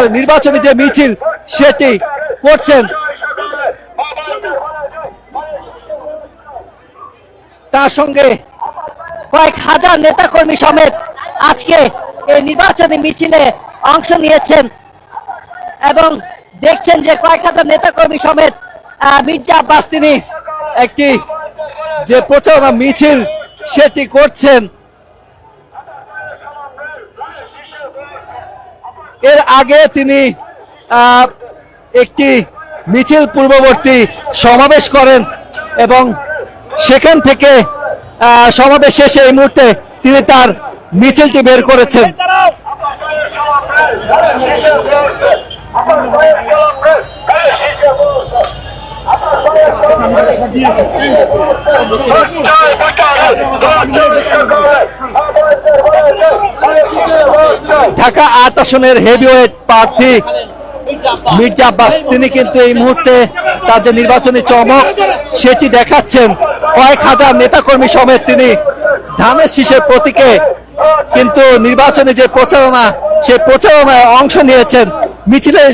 তার নির্বাচনী যে মিছিল সেটি করছেন, তার সঙ্গে কয়েক হাজার নেতাকর্মী সমেত আজকে এই নির্বাচনী মিছিলে অংশ নিয়েছেন এবং দেখছেন যে কয়েক হাজার নেতাকর্মী সমেত মির্জা আব্বাস তিনি একটি যে প্রচারণা মিছিল সেটি করছেন। এর আগে তিনি একটি মিছিল পূর্ববর্তী সমাবেশ করেন এবং সেখান থেকে সমাবেশ শেষে এই মুহূর্তে তিনি তার মিছিলটি বের করেছেন ঢাকা আট আসনের হেভিওয়েট প্রার্থী মির্জা আব্বাস, তিনি কিন্তু এই মুহূর্তে তার যে নির্বাচনী চমক, সেটি দেখাচ্ছেন। কয়েক হাজার নেতাকর্মী সমেত তিনি ধানের শীষের প্রতীকে কিন্তু নির্বাচনী যে প্রচারণা সে প্রচারণায় অংশ নিয়েছেন মিছিলের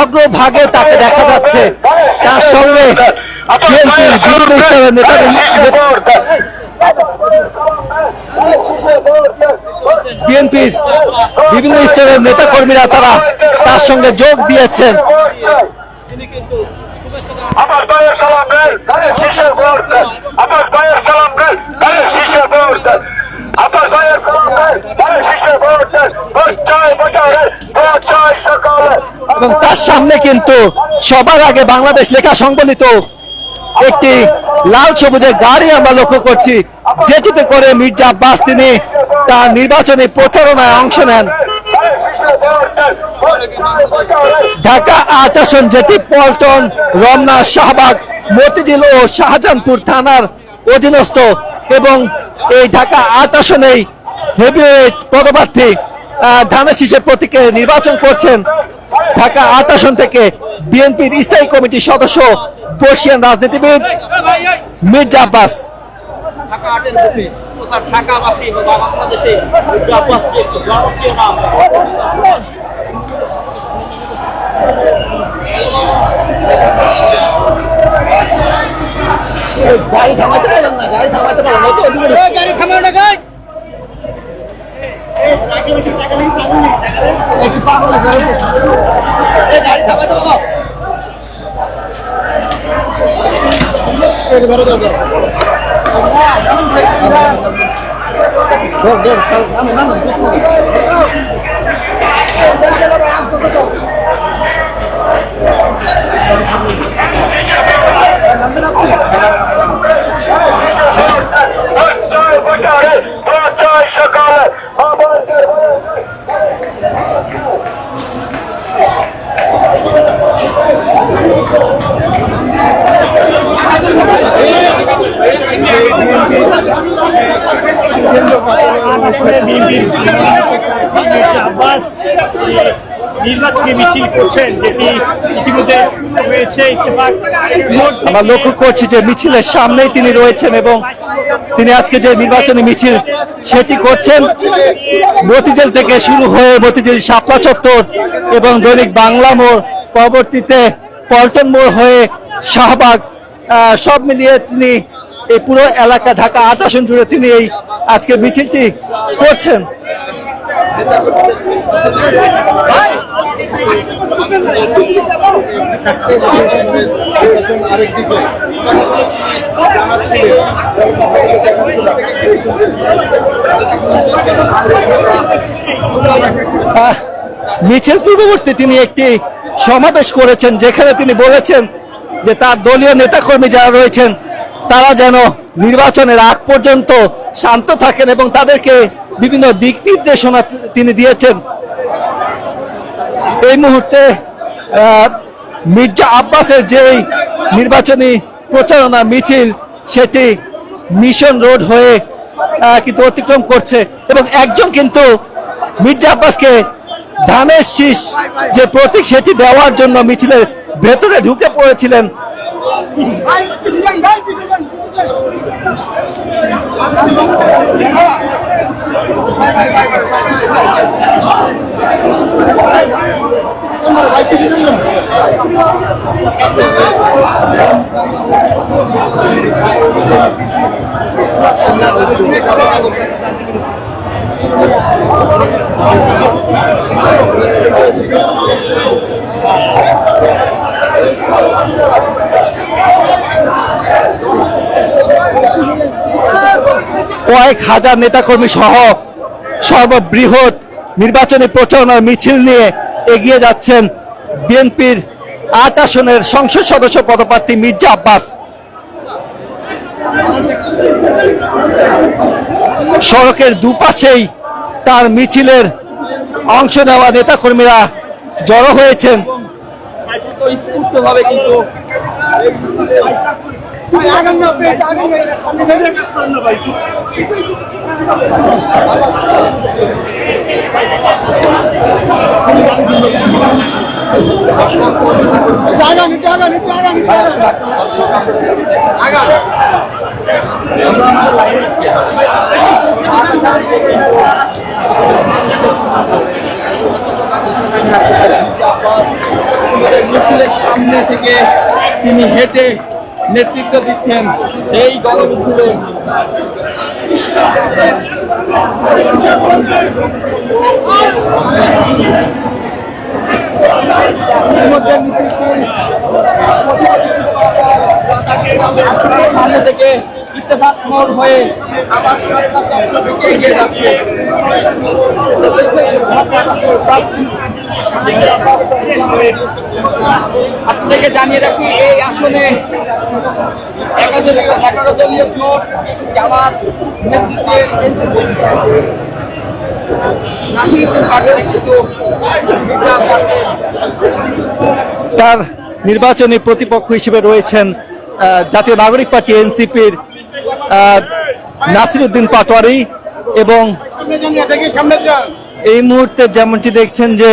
অগ্রভাগে তাকে দেখা যাচ্ছে। তার সঙ্গে বিএনপির বিভিন্ন স্তরের নেতাকর্মীরা তারা তার সঙ্গে যোগ দিয়েছেন। আমার ভাইয়ের সালাম দেন শিশের ভোট দেন। আমার সালাম দেন শিশের ভোট দেন। আমার সালাম দেন সকালে এবং তার সামনে কিন্তু সবার আগে বাংলাদেশ লেখা সংবলিত একটি লাল সবুজের গাড়ি আমরা লক্ষ্য করছি, যেটিতে করে মির্জা আব্বাস তিনি তার নির্বাচনী প্রচারণায় অংশ নেন। ঢাকা আট আসন যেটি পল্টন, রমনা, শাহবাগ, মতিঝিল ও শাহজাহানপুর থানার অধীনস্থ এবং এই ঢাকা আট আসনেই হেভিওয়েট পদপ্রার্থী ধানের শীষের প্রতীকে নির্বাচন করছেন ঢাকা আট আসন থেকে বিএনপির স্থায়ী কমিটির সদস্য বর্ষিয়ান রাজনীতিবিদ মির্জা আব্বাস। গাড়ি থামাতে পারেন না গাড়ি থামাতে পারেন গাড়ি থামানো গাড়ি। একটু পাগল গাড়ি থামাতে পারো ভোট চাই ভোটারের ভোট চাই সকালে আমার মির্জা আব্বাস নির্বাচনী মিছিল করছেন, যেটি ইতিমধ্যে থেকে। আমরা লক্ষ্য করছি যে মিছিলের সামনেই তিনি রয়েছেন এবং তিনি আজকে যে নির্বাচনী মিছিল সেটি করছেন, মতিঝিল থেকে শুরু হয়ে মতিঝিল শাপলা চত্বর এবং দৈনিক বাংলা মোড়, পরবর্তীতে পল্টন মোড় হয়ে শাহবাগ সব মিলিয়ে তিনি এই পুরো এলাকা ঢাকা আট আসন জুড়ে তিনি এই আজকে মিছিলটি করছেন। মিছিল পূর্ববর্তী তিনি একটি সমাবেশ করেছেন, যেখানে তিনি বলেছেন যে তার দলীয় নেতাকর্মী যারা রয়েছেন তারা যেন নির্বাচনের আগ পর্যন্ত শান্ত থাকেন এবং তাদেরকে বিভিন্ন দিক নির্দেশনা তিনি দিয়েছেন। এই মুহূর্তে মির্জা আব্বাসের যেই নির্বাচনী প্রচারণা মিছিল, সেটি মিশন রোড হয়ে কিন্তু অতিক্রম করছে এবং একজন কিন্তু মির্জা আব্বাসকে ধানের শীষ যে প্রতীক সেটি দেওয়ার জন্য মিছিলের ভেতরে ঢুকে পড়েছিলেন। Let's go. কয়েক হাজার নেতাকর্মী সহ সর্ববৃহৎ নির্বাচনী প্রচারণার মিছিল নিয়ে এগিয়ে যাচ্ছেন বিএনপির আট আসনের সংসদ সদস্য পদপ্রার্থী মির্জা আব্বাস। সড়কের দুপাশেই তার মিছিলের অংশ নেওয়া নেতাকর্মীরা জড়ো হয়েছেন। কিন্তু সামনে থেকে তিনি হেঁটে নেতৃত্ব দিচ্ছেন এই গণমিছিলে। সামনে থেকে ইত্তেফাক মোড় হয়ে আবার সরকার এগিয়ে যাচ্ছে। আপনাদেরকে জানিয়ে রাখি, এই আসনে এগারো দলীয় জোট জামাত নেতৃত্বে। তার নির্বাচনী প্রতিপক্ষ হিসেবে রয়েছেন জাতীয় নাগরিক পার্টি এনসিপির নাসিরুদ্দিন পাটোয়ারি এবং এই মুহূর্তে যেমনটি দেখছেন যে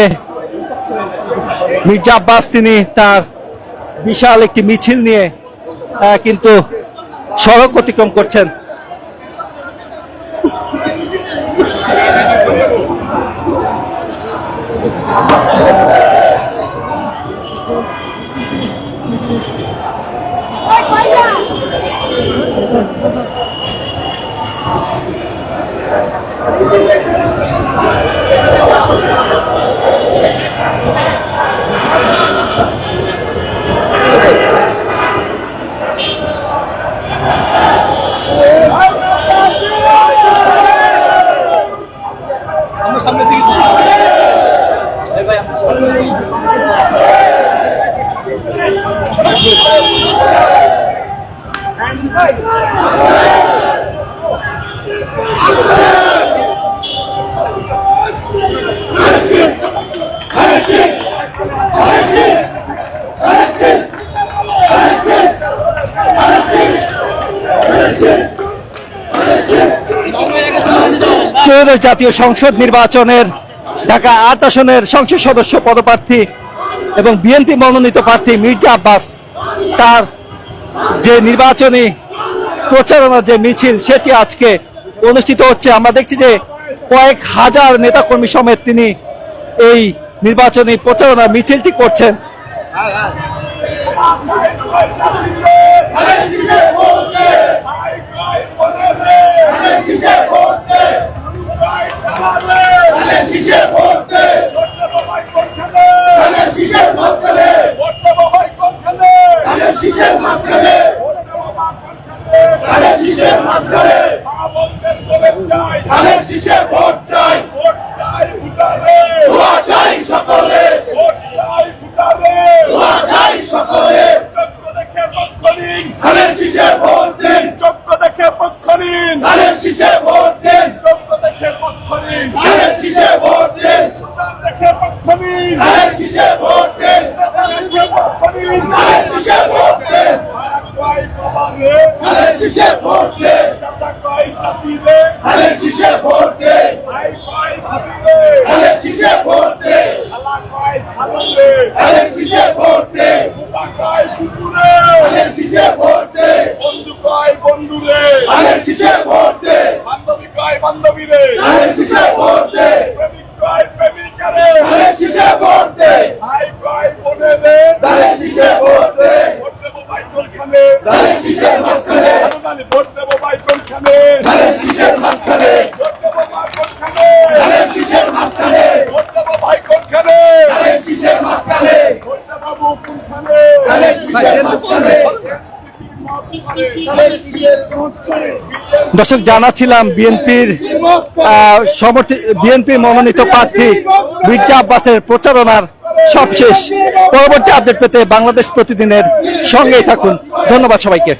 মির্জা আব্বাস, তিনি তার বিশাল একটি মিছিল নিয়ে কিন্তু সড়ক অতিক্রম করছেন। ত্রয়োদশ জাতীয় সংসদ নির্বাচনের ঢাকা আট আসনের সংসদ সদস্য পদপ্রার্থী এবং বিএনপি মনোনীত প্রার্থী মির্জা আব্বাস, তার যে নির্বাচনী প্রচারণা, যে মিছিল, সেটি আজকে অনুষ্ঠিত হচ্ছে। আমরা দেখছি যে কয়েক হাজার নেতাকর্মী সমেত তিনি এই নির্বাচনী প্রচারণা, মিছিলটি করছেন। ধানের শীষে ভোট চাই ভোট চাই ভোটারে ধোয়া চাই সকলে ভোট চাই ভোটারে ধোয়া চাই সকলে চক্র দেখে পক্ষ নিন ধানের শীষে ভোট দিন চক্র দেখে পক্ষ নিন ধানের শীষে ভোট দিন চক্র দেখে পক্ষ নিন ধানের শীষে ভোট দিন দেখে পক্ষ নিন ধানের শীষে ভোট দিন দেখে পক্ষ নিন ধানের শীষে ভোট দিন কয় কমাবে ধানের শীষে ভোট দিন চাচা কয় চাচিবে ধানের শীষে ভোট দে ভাই কয় ভাবিবে ধানের শীষে ভোট দে খালা কয় খালুবে ধানের শীষে ভোট দে বাবা কয় শুকুরে ধানের শীষে ভোট দে। বন্ধু কয় বন্ধুরে ধানের শীষে ভোট দে। বান্ধবী কয় বান্ধবী রে। ধানের দর্শক, জানাচ্ছিলাম বিএনপির সমর্থিত, বিএনপির মনোনীত প্রার্থী মির্জা আব্বাসের প্রচারণার সবশেষ পরবর্তী আপডেট পেতে বাংলাদেশ প্রতিদিনের সঙ্গেই থাকুন। ধন্যবাদ সবাইকে।